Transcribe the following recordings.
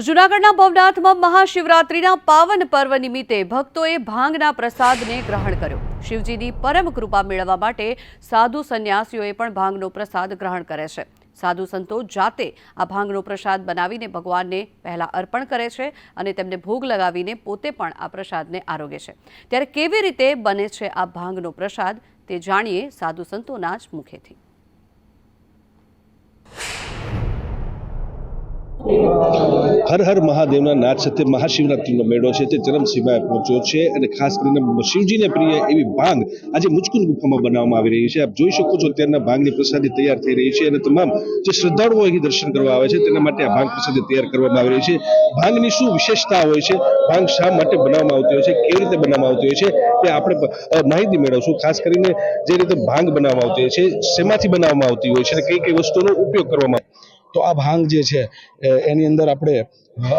તો જૂનાગઢના ભવનાથમાં મહાશિવરાત્રિના પાવન પર્વ નિમિત્તે ભક્તોએ ભાંગના પ્રસાદને ગ્રહણ કર્યો. શિવજીની પરમ કૃપા મેળવવા માટે સાધુ સંન્યાસીઓએ પણ ભાંગનો પ્રસાદ ગ્રહણ કરે છે. સાધુ સંતો જાતે આ ભાંગનો પ્રસાદ બનાવીને ભગવાનને પહેલાં અર્પણ કરે છે અને તેમને ભોગ લગાવીને પોતે પણ આ પ્રસાદને આરોગે છે. ત્યારે કેવી રીતે બને છે આ ભાંગનો પ્રસાદ તે જાણીએ સાધુ સંતોના જ મુખેથી. હર હર મહાદેવના નાદ સાથે મહાશિવરાત્રિનો મેળો છે. તે ચરમસીમાએ પહોંચ્યો છે અને ખાસ કરીને શિવજીને પ્રિય એવી ભાંગ આજે મુચકુંદ ગુફામાં બનાવવામાં આવી રહી છે. આપ જોઈ શકો છો અત્યારના ભાંગની પ્રસાદી તૈયાર થઈ રહી છે અને તમામ જે શ્રદ્ધાળુઓ અહીં દર્શન કરવા આવે છે તેના માટે આ ભાંગ પ્રસાદી તૈયાર કરવામાં આવી રહી છે. ભાંગની શું વિશેષતા હોય છે? ભાંગ શા માટે બનાવવામાં આવતી હોય છે? કેવી રીતે બનાવવામાં આવતી હોય છે? તે આપણે માહિતી મેળવશું. ખાસ કરીને જે રીતે ભાંગ બનાવવામાં આવતી હોય છે, શેમાંથી બનાવવામાં આવતી હોય છે અને કઈ કઈ વસ્તુનો ઉપયોગ કરવામાં તો આ ભાંગ જે છે એની અંદર આપણે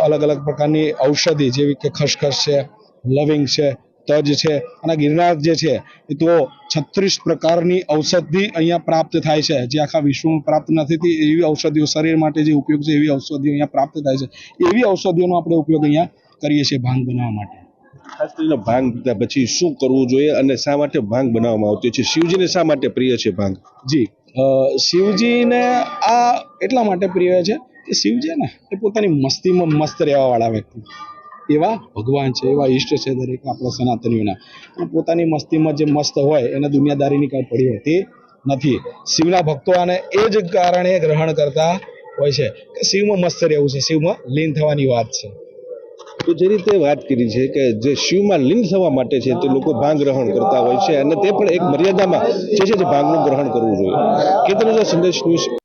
અલગ અલગ પ્રકારની ઔષધિ જેવી કે ખસખસ છે લવિંગ છે તજ છે અને ગિરનાર જે છે એ તો છત્રીસ પ્રકારની ઔષધિ અહીંયા પ્રાપ્ત થાય છે. જે આખા વિશ્વમાં પ્રાપ્ત નથી થતી એવી ઔષધિઓ શરીર માટે જે ઉપયોગ છે એવી ઔષધિઓ અહીંયા પ્રાપ્ત થાય છે. એવી ઔષધિઓનો આપણે ઉપયોગ અહીંયા કરીએ છીએ ભાંગ બનાવવા માટે. ખાસ કરીને ભાંગ પીધા પછી શું કરવું જોઈએ અને શા માટે ભાંગ બનાવવામાં આવતી હોય છે? શિવજીને શા માટે પ્રિય છે ભાંગ? જી. શિવજીને આ એટલા માટે પ્રિય છે કે શિવજી ને, એ પોતાની મસ્તીમાં મસ્ત રહેવા વાળા વ્યક્તિ. એવા ભગવાન છે, એવા ઈષ્ટ છે દરેક આપણા સનાતનીઓના. પોતાની મસ્તીમાં જે મસ્ત હોય, એને દુનિયાદારીની કાંઈ પડી હોતી નથી. શિવના ભક્તો આને એ જ કારણે ગ્રહણ કરતા હોય છે કે શિવમાં મસ્ત રહેવું છે, શિવમાં લીન થવાની વાત છે. તો જે રીતે વાત કરી છે કે જે શિવમાં લીન થવા માટે છે તે લોકો ભાંગ ગ્રહણ કરતા હોય છે અને તે પણ એક મર્યાદામાં જે છે ભાંગનું ગ્રહણ કરવું જોઈએ. કેતન સંદેશ ન્યૂઝ